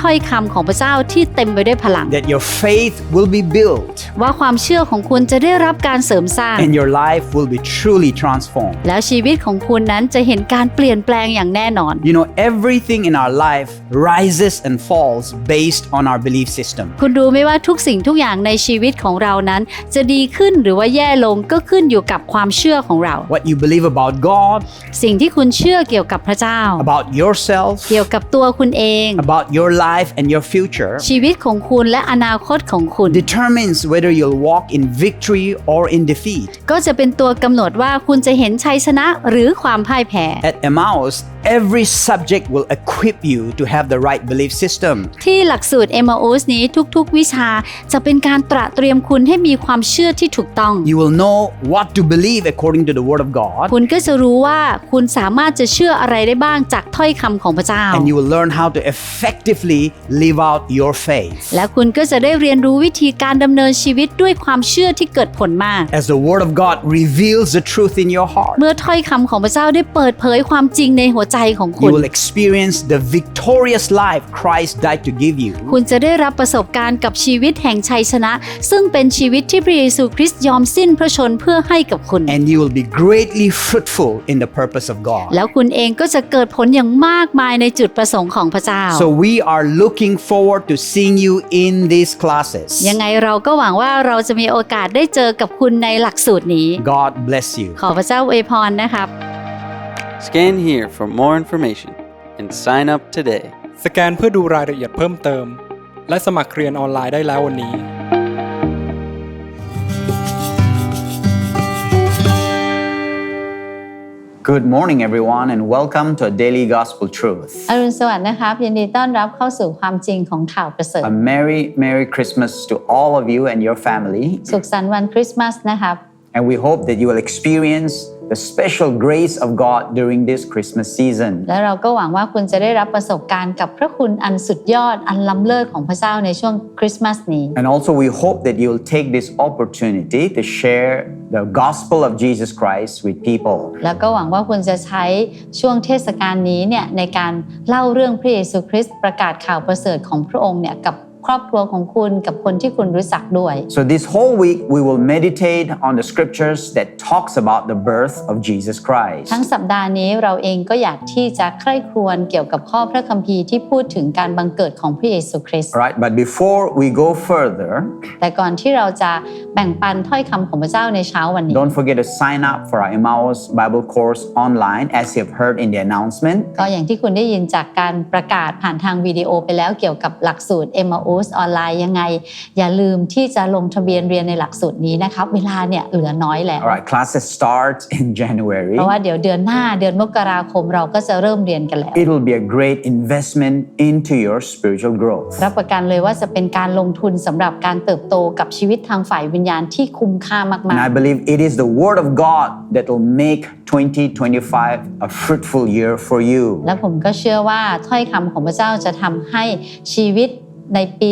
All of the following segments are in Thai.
ถ้อยคำของพระเจ้าที่เต็มไปด้วยพลัง that your faith will be built ว่าความเชื่อของคุณจะได้รับการเสริมสร้าง and your life will be truly transformed. แล้วชีวิตของคุณนั้นจะเห็นการเปลี่ยนแปลงอย่างแน่นอน You know, everything in our life rises and falls based on our belief system. คุณรู้ไหมว่าทุกสิ่งทุกอย่างในชีวิตของเรานั้น จะดีขึ้นหรือว่าแย่ลงก็ขึ้นอยู่กับความเชื่อของเรา What you believe about God, สิ่งที่คุณเชื่อเกี่ยวกับพระเจ้า about yourself, เกี่ยวกับตัวคุณเอง about your life and your future ชีวิตของคุณและอนาคตของคุณ determines whether you'll walk in victory or in defeat. ก็จะเป็นตัวกำหนดว่าคุณจะเห็นชัยชนะหรือความพ่ายแพ้ At Emmaus, every subject will equip you to have the right belief system. ที่หลักสูตร m o s นี้ทุกๆ วิชาจะเป็นการตระเตรียมคุณให้มีความเชื่อที่ถูกต้อง You will know what to believe according to the Word of God, คุณก็จะรู้ว่าคุณสามารถจะเชื่ออะไรได้บ้างจากถ้อยคำของพระเจ้า and you will learn how to effectively live out your faith. และคุณก็จะได้เรียนรู้วิธีการดำเนินชีวิตด้วยความเชื่อที่เกิดผลมาก As the Word of God reveals the truth in your heart, เมื่อถ้อยคำของพระเจ้าได้เปิดเผยความจริงในหัวใจของคุ you ณ will experience the victorious life Christ died to give you. คุณจะได้รับประสบการณ์กับชีวิตแห่งชัยชนะ ซึ่งเป็นชีวิตที่พระเยซูคริสต์ยอมสิ้นพระชนเพื่อให้กับคุณ And you will be greatly fruitful in the purpose of God. แล้วคุณเองก็จะเกิดผลอย่างมากมายในจุดประสงค์ของพระเจ้า So we are looking forward to seeing you in these classes. ยังไงเราก็หวังว่าเราจะมีโอกาสได้เจอกับคุณในหลักสูตรนี้ God bless you. ขอพระเจ้าอวยพรนะครับ Scan here for more information and sign up today. สแกนเพื่อดูรายละเอียดเพิ่มเติม และสมัครเรียนออนไลน์ได้แล้ววันนี้ Good morning, everyone, and welcome to a daily gospel truth. อรุณสวัสดิ์นะครับ ยินดีต้อนรับเข้าสู่ความจริงของข่าวประเสริฐ A Merry, Merry Christmas to all of you and your family. สุขสันต์วันคริสต์มาสนะครับ And we hope that you will experience the special grace of God during this Christmas season. และเราก็หวังว่าคุณจะได้รับประสบการณ์กับพระคุณอันสุดยอดอันล้ำเลิศของพระเจ้าในช่วงคริสต์มาสนี้ And also, we hope that you'll take this opportunity to share the gospel of Jesus Christ with people. แล้วก็หวังว่าคุณจะใช้ช่วงเทศกาลนี้เนี่ยในการเล่าเรื่องพระเยซูคริสต์ประกาศข่าวประเสริฐของพระองค์เนี่ยกับ ครอบครัวของคุณกับคนที่คุณรู้จักด้วย So this whole week we will meditate on the scriptures that talks about the birth of Jesus Christ. ทั้งสัปดาห์นี้เราเองก็อยากที่จะใคร่ครวญเกี่ยวกับข้อพระคัมภีร์ที่พูดถึงการบังเกิดของพระเยซูคริสต์ All right, but before we go further, แต่ก่อนที่เราจะแบ่งปันถ้อยคำของพระเจ้าในเช้าวันนี้ don't forget to sign up for our Emmaus Bible course online as you have heard in the announcement. ก็อย่างที่คุณได้ยินจากการประกาศผ่านทางวิดีโอไปแล้วเกี่ยวกับหลักสูตร m อ u s ออนไลน์ยังไง อย่าลืมที่จะลงทะเบียนเรียนในหลักสูตรนี้นะครับ เวลาเนี่ยเหลือน้อยแล้ว All right, classes start in January. เพราะว่าเดี๋ยวเดือนหน้าเดือนมกราคมเราก็จะเริ่มเรียนกันแล้ว It'll be a great investment into your spiritual growth. รับประกันเลยว่าจะเป็นการลงทุนสำหรับการเติบโตกับชีวิตทางฝ่ายวิญญาณที่คุ้มค่ามาก And I believe it is the Word of God that will make 2025 a fruitful year for you. ๆและผมก็เชื่อว่าถ้อยคำของพระเจ้าจะทำให้ชีวิต ในปี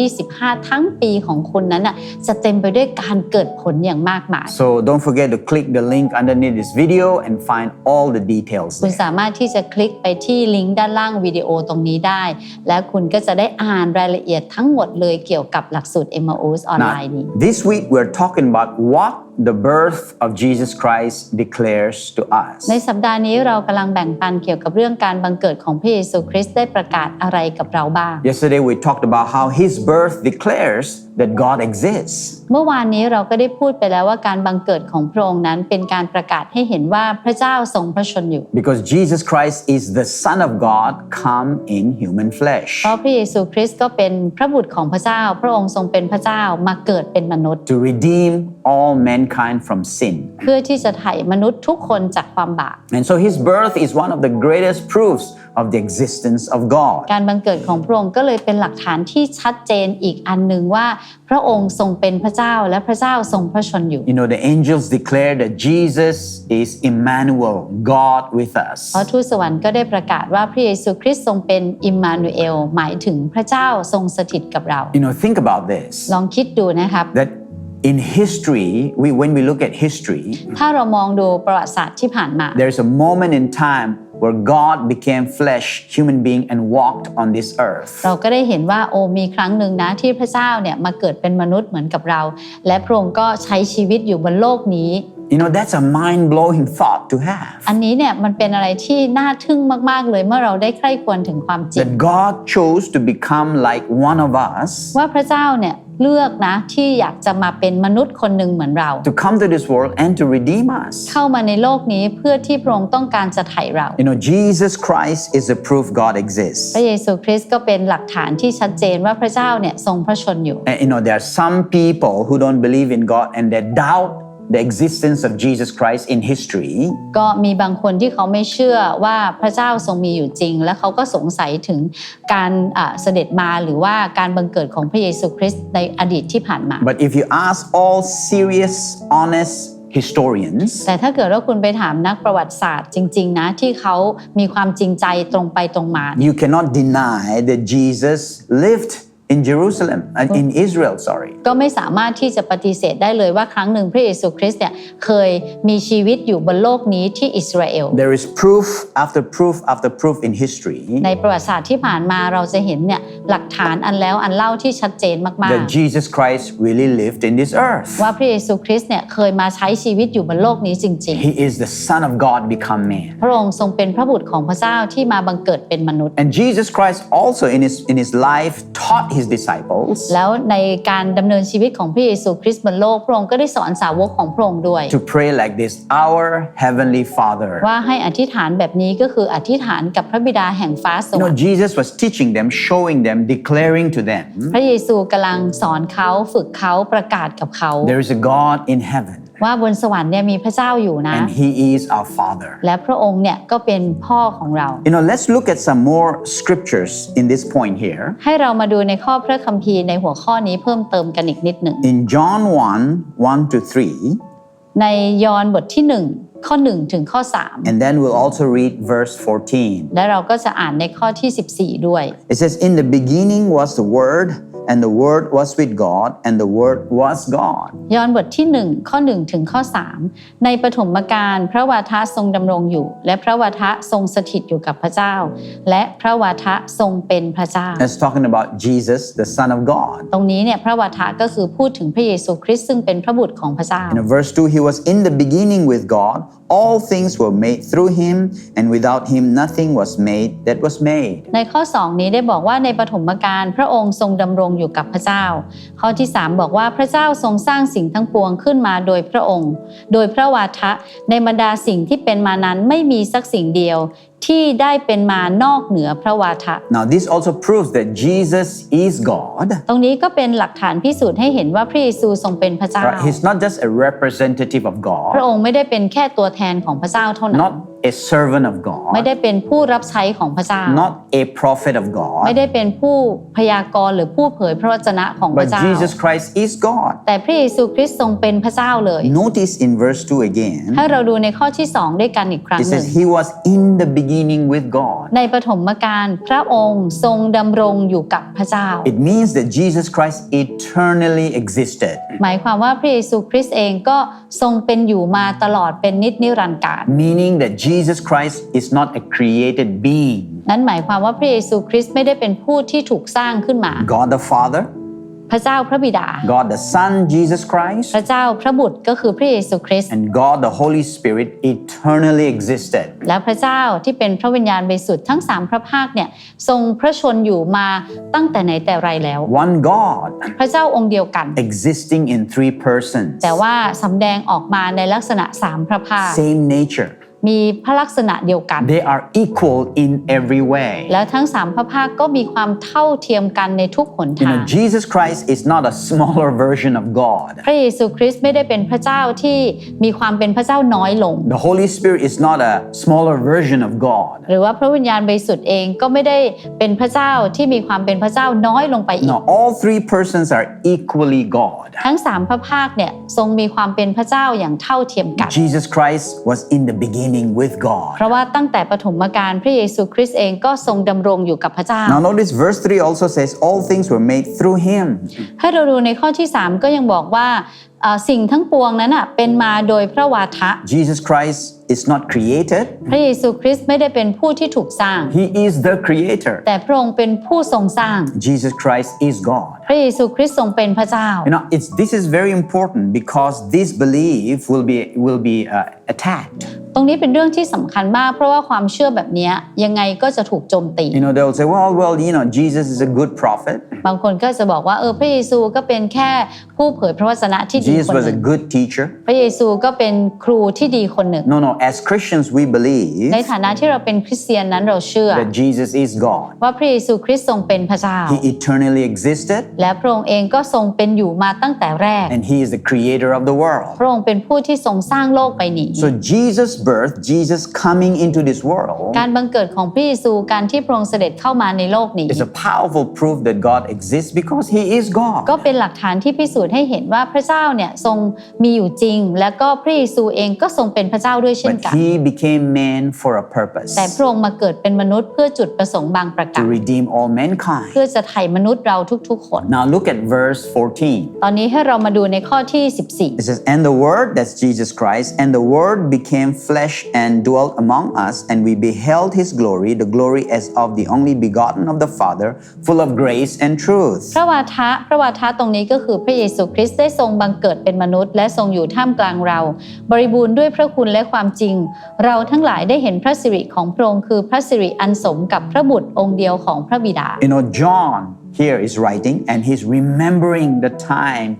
2025 ทั้งปีของคุณนั้นน่ะจะเต็มไปด้วยการเกิดผลอย่างมากมาย So don't forget to click the link underneath this video and find all the details. คุณ there. สามารถที่จะคลิกไปที่ลิงก์ด้านล่างวิดีโอตรงนี้ได้ และคุณก็จะได้อ่านรายละเอียดทั้งหมดเลยเกี่ยวกับหลักสูตร m อ u s ออนไล Now, น์นี้ this week we're talking about what the birth of Jesus Christ declares to us. ในสัปดาห์นี้เรากำลังแบ่งปันเกี่ยวกับเรื่องการบังเกิดของพระเยซูคริสต์ได้ประกาศอะไรกับเราบ้าง Yesterday we talked about how his birth declares that God exists. เมื่อวานนี้เราก็ได้พูดไปแล้วว่าการบังเกิดของพระองค์นั้นเป็นการประกาศให้เห็นว่าพระเจ้าทรงพระชนอยู่ Because Jesus Christ is the Son of God come in human flesh เพราะพระเยซูคริสต์ก็เป็นพระบุตรของพระเจ้า พระองค์ทรงเป็นพระเจ้ามาเกิดเป็นมนุษย์ to redeem all mankind mankind from sin. เพื่อที่จะไถ่มนุษย์ทุกคนจากความบาป And so his birth is one of the greatest proofs of the existence of God. การบังเกิดของพระองค์ก็เลยเป็นหลักฐานที่ชัดเจนอีกอันหนึ่งว่าพระองค์ทรงเป็นพระเจ้าและพระเจ้าทรงพระชนอยู่ You know, the angels declare that Jesus is Emmanuel, God with us. เพราะทูตสวรรค์ก็ได้ประกาศว่าพระเยซูคริสต์ทรงเป็นอิมมานูเอลหมายถึงพระเจ้าทรงสถิตกับเรา You know, think about this ลองคิดดูนะครับ that in history, we, when we look at history, ถ้าเรามองดูประวัติศาสตร์ที่ผ่านมา there's a moment in time where God became flesh, human being, and walked on this earth. เราก็ได้เห็นว่าโอมีครั้งหนึ่งนะที่พระเจ้าเนี่ยมาเกิดเป็นมนุษย์เหมือนกับเรา และพระองค์ก็ใช้ชีวิตอยู่บนโลกนี้ You know, that's a mind blowing thought to have. อันนี้เนี่ยมันเป็นอะไรที่น่าทึ่งมากๆเลยเมื่อเราได้ใคร่ควรถึงความจริง That God chose to become like one of us, ว่าพระเจ้าเนี่ยเลือกนะที่อยากจะมาเป็นมนุษย์คนหนึ่งเหมือนเรา to come to this world and to redeem us. เข้ามาในโลกนี้เพื่อที่พระองค์ต้องการจะไถ่เรา You know, Jesus Christ is the proof God exists. พระเยซูคริสต์ก็เป็นหลักฐานที่ชัดเจนว่าพระเจ้าเนี่ยทรงพระชนอยู่ And, you know, there are some people who don't believe in God and they doubt the existence of Jesus Christ in history. ก็มีบางคนที่เขาไม่เชื่อว่าพระเจ้าทรงมีอยู่จริง และเขาก็สงสัยถึงการอ่าเสด็จมาหรือว่าการบังเกิดของพระเยซูคริสต์ในอดีตที่ผ่านมา But if you ask all serious, honest historians, แต่ถ้าเกิดว่าคุณไปถามนักประวัติศาสตร์จริง ๆ นะ ที่เขามีความจริงใจตรงไปตรงมา you cannot deny that Jesus lived in Jerusalem, uh, in Israel, sorry. ก็ไม่สามารถที่จะปฏิเสธได้เลยว่าครั้งหนึ่งพระเยซูคริสต์เนี่ยเคยมีชีวิตอยู่บนโลกนี้ที่อิสราเอล There is proof after proof after proof in history ในประวัติศาสตร์ที่ผ่านมาเราจะเห็นเนี่ยหลักฐานอันแล้วอันเล่าที่ชัดเจนมาก that Jesus Christ really lived in this earth. ๆว่าพระเยซูคริสต์เนี่ยเคยมาใช้ชีวิตอยู่บนโลกนี้จริง He is the Son of God become man. ๆพระองค์ทรงเป็นพระบุตรของพระเจ้าที่มาบังเกิดเป็นมนุษย์ And Jesus Christ also in his in his life taught his disciples แล้วในการดำเนินชีวิตของพระเยซูคริสต์บนโลกพระองค์ก็ได้สอนสาวกของพระองค์ด้วย to pray like this Our Heavenly Father. ว่าให้อธิษฐานแบบนี้ก็คืออธิษฐานกับพระบิดาแห่งฟ้าส You วร know, รค์ Jesus was teaching them, showing them, declaring to them, พระเยซูกำลังสอนเขาฝึกเขาประกาศกับเขา there is a God in heaven, ว่าบนสวรรค์เนี่ยมีพระเจ้าอยู่นะ and He is our Father. และพระองค์เนี่ยก็เป็นพ่อของเรา You know, let's look at some more scriptures in this point here. ให้เรามาดูในข้อพระคัมภีร์ในหัวข้อนี้เพิ่มเติมกันอีกนิดหนึ่ง In John 1 1 to 3, ในยอห์นบทที่1ข้อ1ถึงข้อ and then we'll also read verse 14. 3และเราก็จะอ่านในข้อที่ 14 ด้วย It says, In the beginning was the Word, and the Word was with God, and the Word was God. ยอห์นบทที่ 1 ข้อ 1 ถึงข้อ 3 ในปฐมกาลพระวาทะทรงดำรงอยู่ และพระวาทะทรงสถิตอยู่กับพระเจ้า และพระวาทะทรงเป็นพระเจ้า That's talking about Jesus, the Son of God. ตรงนี้เนี่ยพระวาทะก็คือพูดถึงพระเยซูคริสต์ซึ่งเป็นพระบุตรของพระเจ้า In verse 2, He was in the beginning with God. All things were made through Him, and without Him nothing was made that was made. ในข้อ 2 นี้ได้บอกว่าในปฐมกาลพระองค์ทรงดำรงอยู่กับพระเจ้า ข้อที่ 3 บอกว่าพระเจ้าทรงสร้างสิ่งทั้งปวงขึ้นมาโดยพระองค์ โดยพระวาทะในบรรดาสิ่งที่เป็นมานั้นไม่มีสักสิ่งเดียว ที่ได้เป็นมานอกเหนือพระวาทะ Now, this also proves that Jesus is God. ตรงนี้ก็เป็นหลักฐานพิสูจน์ให้เห็นว่าพระเยซูทรงเป็นพระเจ้า Right? He's not just a representative of พระ God, องค์ไม่ได้เป็นแค่ตัวแทนของพระเจ้าเท่านั้น not a servant of ไม่ God, ได้เป็นผู้รับใช้ของพระเจ้า not a prophet of ไม่ God, ได้เป็นผู้พยากรณ์หรือผู้เผยพระวจนะของพระ but เจ้า Jesus Christ is God. แต่พระเยซูคริสต์ทรงเป็นพระเจ้าเลย Notice in verse 2 again, ให้เราดูในข้อที่ 2 ด้วยกันอีกครั้ง it หนึ่ง says, He was in the beginning with God. ในปฐมกาลพระองค์ทรงดำรงอยู่กับพระเจ้า It means that Jesus Christ eternally existed, หมายความว่าพระเยซูคริสต์เองก็ทรงเป็นอยู่มาตลอดเป็นนิจนิรันดร์การ meaning that Jesus Christ is not a created being. นั่นหมายความว่าพระเยซูคริสต์ไม่ได้เป็นผู้ที่ถูกสร้างขึ้นมา God the Father, พระเจ้าพระบิดา God the Son, Jesus Christ, พระเจ้าพระบุตรก็คือพระเยซูคริสต์ and God the Holy Spirit eternally existed. และพระเจ้าที่เป็นพระวิญญาณบริสุทธิ์ทั้งสามพระภาคเนี่ยทรงพระชนอยู่มาตั้งแต่ไหนแต่ไรแล้ว One God พระเจ้าองค์เดียวกัน existing in three persons, แต่ว่าสำแดงออกมาในลักษณะสามพระภาค same nature, มีพระลักษณะเดียวกัน They are equal in every way. แล้วทั้งสามพระภาคก็มีความเท่าเทียมกันในทุกหน You ทาง know, Jesus Christ is not a smaller version of God. พระเยซูคริสต์ไม่ได้เป็นพระเจ้าที่มีความเป็นพระเจ้าน้อยลง The Holy Spirit is not a smaller version of God. หรือว่าพระวิญญาณบริสุทธิ์เองก็ไม่ได้เป็นพระเจ้าที่มีความเป็นพระเจ้าน้อยลงไปอีก No, all three persons are equally God. ทั้งสามพระภาคเนี่ยทรงมีความเป็นพระเจ้าอย่างเท่าเทียมกัน Jesus Christ was in the beginning with เพ God. ราะว่าตั้งแต่ปฐมกาลพระเยซูคริสต์เองก็ทรงดำรงอยู่กับพระเจ้า Now, notice verse 3 also says, All things were made through him. ให้เราดูในข้อที่ 3 ก็ยังบอกว่าเอ่อ สิ่งทั้งปวงนั้นอะเป็นมาโดยพระวาทะ Jesus Christ is not created, พระเยซูคริสต์ไม่ได้เป็นผู้ที่ถูกสร้าง he is the creator. แต่พระองค์เป็นผู้ทรงสร้าง Jesus Christ is God. พระเยซูคริสต์ทรงเป็นพระเจ้า You know, it's this is very important because this belief will be will be uh, attacked. ตรงนี้เป็นเรื่องที่สำคัญมาก เพราะว่าความเชื่อแบบเนี้ยยังไงก็จะถูกโจมตี You know, they'll say, well, well, you know, Jesus is a good prophet. บางคนก็จะบอกว่าเออพระเยซูก็เป็นแค่ผู้เผยพระวจนะที่ดี Jesus คนห was นึ่ a ง good teacher. พระเยซูก็เป็นครูที่ดีคนหนึ่ง No, no, as Christians, we believe ในฐานะที่เราเป็นคริสเตียนนั้นเราเชื่อ that Jesus is God. ว่าพระเยซูคริสต์ทรงเป็นพระเจ้า He eternally existed และพระองค์เองก็ทรงเป็นอยู่มาตั้งแต่แรก and he is the creator of the world. พระองค์เป็นผู้ที่ทรงสร้างโลกใบนี้ So Jesus' birth, Jesus coming into this world การบังเกิดของพระเยซูการที่พระองค์เสด็จเข้ามาในโลกนี้ is a powerful proof that God exists because he is ก็ God. เป็นหลักฐานที่พิสูจน์ให้เห็นว่าพระเจ้าเนี่ยทรงมีอยู่จริง และก็พระเยซูเองก็ทรงเป็นพระเจ้าด้วยเช่น But กัน he became man for a purpose แต่พระองค์มาเกิดเป็นมนุษย์เพื่อจุดประสงค์บางประกา to ร redeem all mankind. เพื่อจะไถ่มนุษย์เราทุกๆคน Now look at verse 14. ตอนนี้ให้เรามาดูในข้อที่ It says, And the Word, that's Jesus Christ, and the Word became flesh and dwelt among us, and we beheld his glory, the glory as of the only begotten of the Father, full of grace and truth. 14พระวาทะพระวาทะตรงนี้ก็คือพระเยซูคริสต์ได้ทรงบังเกิดเป็นมนุษย์ และทรงอยู่ท่ามกลางเรา บริบูรณ์ด้วยพระคุณและความจริง เราทั้งหลายได้เห็นพระสิริของพระองค์คือพระสิริอันสมกับพระบุตรองค์เดียวของพระบิดา You know, John here is writing, and he's remembering the time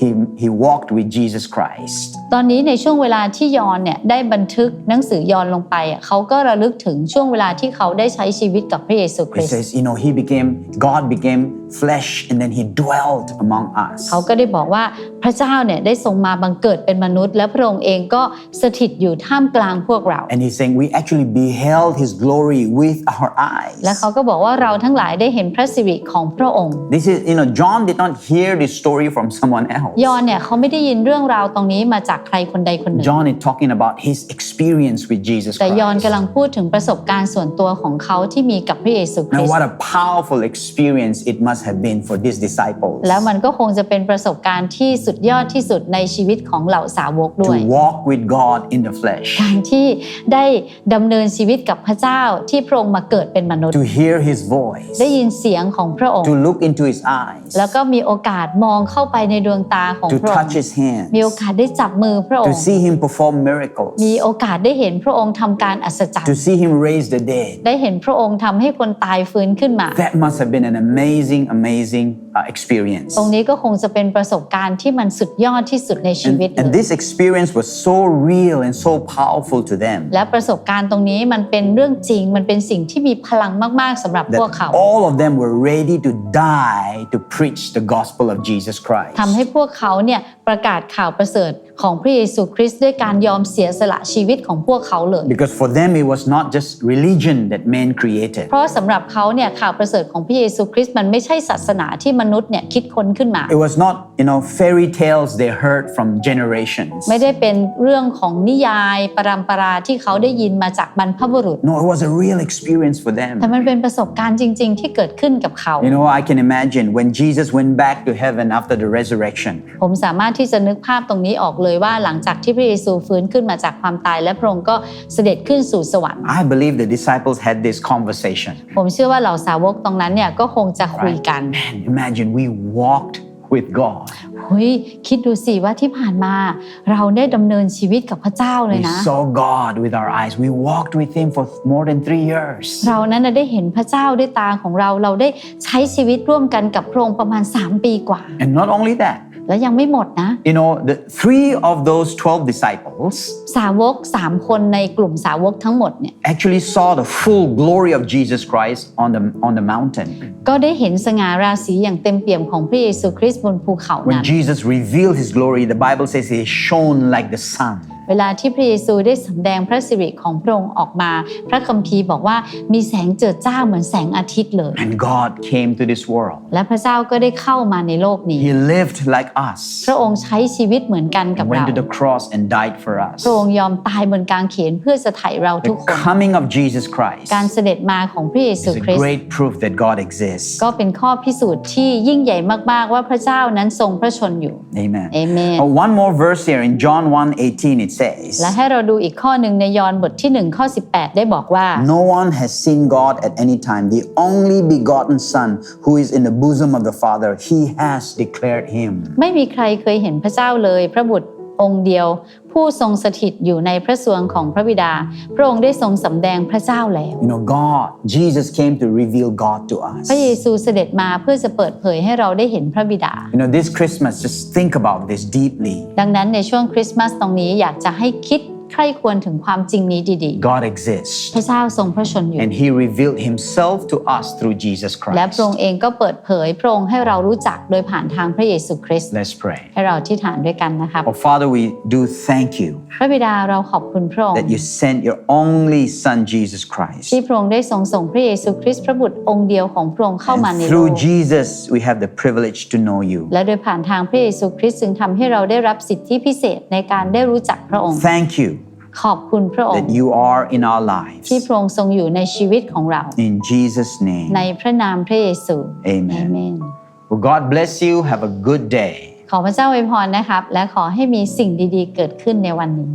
he, he walked with Jesus Christ. ตอนนี้ในช่วงเวลาที่ยอนเนี่ยได้บันทึกหนังสือยอนลงไปอะเขาก็ระลึกถึงช่วงเวลาที่เขาได้ใช้ชีวิตกับพระเยซูค It ริสต์ says, you know, he became, God became flesh, and then he dwelt among us. เขาก็ได้บอกว่าพระเจ้าเนี่ยได้ทรงมาบังเกิดเป็นมนุษย์ และพระองค์เองก็สถิตอยู่ท่ามกลางพวกเรา And he's saying, we actually beheld his glory with our eyes. และเขาก็บอกว่าเราทั้งหลายได้เห็นพระสิริของพระองค์ This is, you know, John did not hear this story from someone else. ยอนเนี่ยเขาไม่ได้ยินเรื่องราวตรงนี้มาจากใครคนใดคนหนึ่ง John is talking about his experience with Jesus แต่ยอน Christ. กำลังพูดถึงประสบการณ์ส่วนตัวของเขาที่มีกับพระเยซูคริ Now, สต์ what a powerful experience it must have been for these disciples แล้วมันก็คงจะเป็นประสบการณ์ที่สุดยอดที่สุดในชีวิตของเหล่าสาวกด้วย to walk with God in the flesh, การที่ได้ดำเนินชีวิตกับพระเจ้าที่พระองค์มาเกิดเป็นมนุษย์ to hear his voice, ได้ยินเสียงของพระองค์ to look into his eyes, แล้วก็มีโอกาสมองเข้าไปในดวงตาของ to พระอง touch ค์ his hands, มีโอกาสได้จับมือพระอง to ค์ see him perform miracles, มีโอกาสได้เห็นพระองค์ทำการอัศจรร to ย์ see him raise the dead. ได้เห็นพระองค์ทำให้คนตายฟื้นขึ้นมา That must have been an amazing, amazing uh, experience. ตรงนี้ก็คงจะเป็นประสบการณ์ที่มันสุดยอดที่สุดในชี And, วิตเล and ย this experience was so real and so powerful to them และประสบการณ์ตรงนี้มันเป็นเรื่องจริง มันเป็นสิ่งที่มีพลังมาก ๆสำหรับพวก that เขา all of them were ready to die to preach the gospel of Jesus Christ. ทำให้พวกเขาเนี่ยประกาศข่าวประเสริฐของพระเยซูคริสต์ด้วยการยอมเสียสละชีวิตของพวกเขาเลย Because for them, it was not just religion that man created. เพราะสำหรับเขาเนี่ยข่าวประเสริฐของพระเยซูคริสต์มันไม่ใช่ศาสนาที่มนุษย์เนี่ยคิดค้นขึ้นมา It was not, you know, fairy tales they heard from generations. ไม่ได้เป็นเรื่องของนิยายปรำปราที่เขาได้ยินมาจากบรรพบุรุษ No, it was a real experience for แต่ them. มันเป็นประสบการณ์จริง ๆ ที่เกิดขึ้นกับเขา You know, I can imagine when Jesus went back to heaven after the resurrection, ผมสามารถที่จะนึกภาพตรงนี้ออกเลยว่าหลังจากที่พระเยซูฟื้นขึ้นมาจากความตาย และพระองค์ก็เสด็จขึ้นสู่สวรรค์ I believe the disciples had this conversation. ผมเชื่อว่าเหล่าสาวกตรงนั้นเนี่ยก็คงจะคุยกัน Man, imagine we walked with God. เฮ้ยคิดดูสิว่าที่ผ่านมาเราได้ดำเนินชีวิตกับพระเจ้าเลย We นะ saw God with our eyes. We walked with Him for more than three years. เรานั้นน่ะได้เห็นพระเจ้าด้วยตาของเรา เราได้ใช้ชีวิตร่วมกันกับพระองค์ประมาณ 3 ปีกว่า And not only that, และยังไม่หมดนะ You know, the three of those 12 disciples สาวก3คนในกลุ่มสาวกทั้งหมดเนี่ย actually saw the full glory of Jesus Christ on the, on the mountain. ก็ได้เห็นสง่าราศีอย่างเต็มเปี่ยมของพระเยซูคริสต์บนภูเขา When นั้น Jesus revealed his glory, the Bible says he shone like the sun. เวลาที่พระเยซูได้สำแดงพระสิริของพระองค์ออกมา พระคัมภีร์บอกว่ามีแสงเจิดจ้าเหมือนแสงอาทิตย์เลย And God came to this world. และพระเจ้าก็ได้เข้ามาในโลกนี้ He lived like us, พระองค์ใช้ชีวิตเหมือนกันกับ and เรา went to the cross and died for us. พระองค์ยอมตายบนกางเขนเพื่อจะไถ่เราทุ The กคน coming of Jesus Christ การเสด็จมาของพระเยซู is a คริสต์ great proof that God exists. ก็เป็นข้อพิสูจน์ที่ยิ่งใหญ่มากๆว่าพระเจ้านั้นทรงพระชนอยู่ Amen. Amen. Oh, one more verse here in John 1:18 it says, และให้เราดูอีกข้อหนึ่งในยอห์นบทที่1ข้อ18 ได้บอกว่า No one has seen God at any time. The only begotten Son who is in the bosom of the Father, he has declared him. ไม่มีใครเคยเห็นพระเจ้าเลย พระบุตร องค์เดียว ผู้ทรงสถิตอยู่ในพระสวงของพระบิดา พระองค์ได้ทรงสำแดงพระเจ้าแล้ว You know, God, Jesus came to reveal God to us. พระเยซูเสด็จมาเพื่อจะเปิดเผยให้เราได้เห็นพระบิดา You know, this Christmas, just think about this deeply. ดังนั้นในช่วงคริสต์มาสตรงนี้อยากจะให้คิด ใคร่ควรถึงความจริงนี้ดี God exists. ๆ พระเจ้าทรงพระชนอยู่ And he revealed himself to us through Jesus และ Christ. พระองค์เองก็เปิดเผยพระองค์ให้เรารู้จักโดยผ่านทางพระเยซูคริสต์ Let's pray. ให้เราที่ฐานด้วยกันนะครับ Oh, Father, we do thank you พระบิดาเราขอบคุณพระองค์ that you sent your only Son, Jesus Christ. ที่พระองค์ได้ทรงส่งพระเยซูคริสต์พระบุตรองค์เดียวของพระองค์เข้ามาใน And โล through ก Jesus, we have the privilege to know you. และโดยผ่านทางพระเยซูคริสต์จึงทำให้เราได้รับสิทธิพิเศษในการได้รู้จักพระองค์ Thank you ขอบคุณพระองค์ that you are in our lives. ที่พระองค์ทรงอยู่ในชีวิตของเรา In Jesus' name. ในพระนามพระเยซู Amen. เมน Well, God bless you. Have a good day. ขอพระเจ้าอวยพรนะครับ และขอให้มีสิ่งดีๆ เกิดขึ้นในวันนี้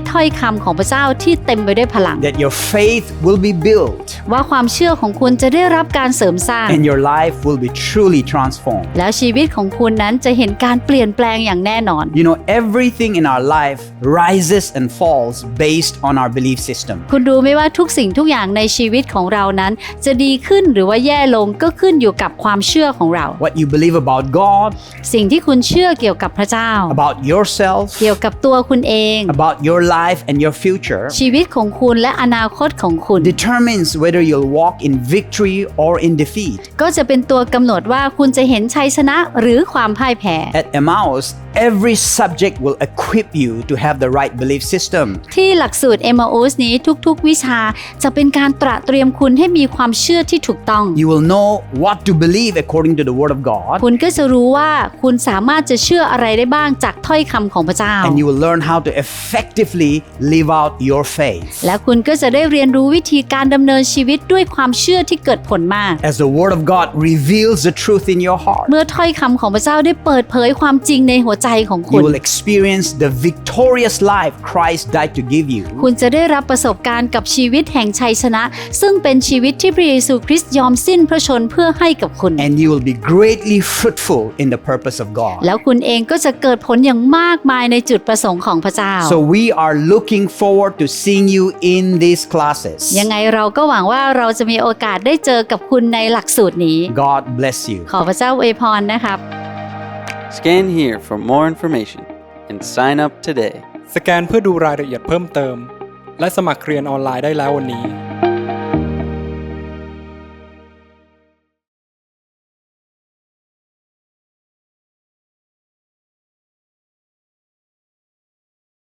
ถ้อยคำของพระเจ้าที่เต็มไปด้วยพลัง that your faith will be built ว่าความเชื่อของคุณจะได้รับการเสริมสร้าง and your life will be truly transformed. แล้วชีวิตของคุณนั้นจะเห็นการเปลี่ยนแปลงอย่างแน่นอน You know, everything in our life rises and falls based on our belief system. คุณรู้ไหมว่าทุกสิ่งทุกอย่างในชีวิตของเรานั้น จะดีขึ้นหรือว่าแย่ลงก็ขึ้นอยู่กับความเชื่อของเรา What you believe about God, สิ่งที่คุณเชื่อเกี่ยวกับพระเจ้า about yourself, เกี่ยวกับตัวคุณเอง about your life and your future ชีวิตของคุณและอนาคตของคุณ determines whether you'll walk in victory or in defeat. ก็จะเป็นตัวกำหนดว่าคุณจะเห็นชัยชนะหรือความพ่ายแพ้ At Emmaus, every subject will equip you to have the right belief system. ที่หลักสูตร m o s นี้ทุกๆ วิชาจะเป็นการตระเตรียมคุณให้มีความเชื่อที่ถูกต้อง You will know what to believe according to the Word of God, คุณก็จะรู้ว่าคุณสามารถจะเชื่ออะไรได้บ้างจากถ้อยคำของพระเจ้า and you will learn how to effectively live out your faith. และคุณก็จะได้เรียนรู้วิธีการดำเนินชีวิตด้วยความเชื่อที่เกิดผลมาก As the Word of God reveals the truth in your heart, เมื่อถ้อยคำของพระเจ้าได้เปิดเผยความจริงในหัวใจของคุ you ณ will experience the victorious life Christ died to give you. คุณจะได้รับประสบการณ์กับชีวิตแห่งชัยชนะ ซึ่งเป็นชีวิตที่พระเยซูคริสต์ยอมสิ้นพระชนเพื่อให้กับคุณ And you will be greatly fruitful in the purpose of God. แล้วคุณเองก็จะเกิดผลอย่างมากมายในจุดประสงค์ของพระเจ้า So we are looking forward to seeing you in these classes. ยังไงเราก็หวังว่าเราจะมีโอกาสได้เจอกับคุณในหลักสูตรนี้ God bless you. ขอพระเจ้าอวยพรนะครับ Scan here for more information and sign up today. สแกนเพื่อดูรายละเอียดเพิ่มเติม และสมัครเรียนออนไลน์ได้แล้ววันนี้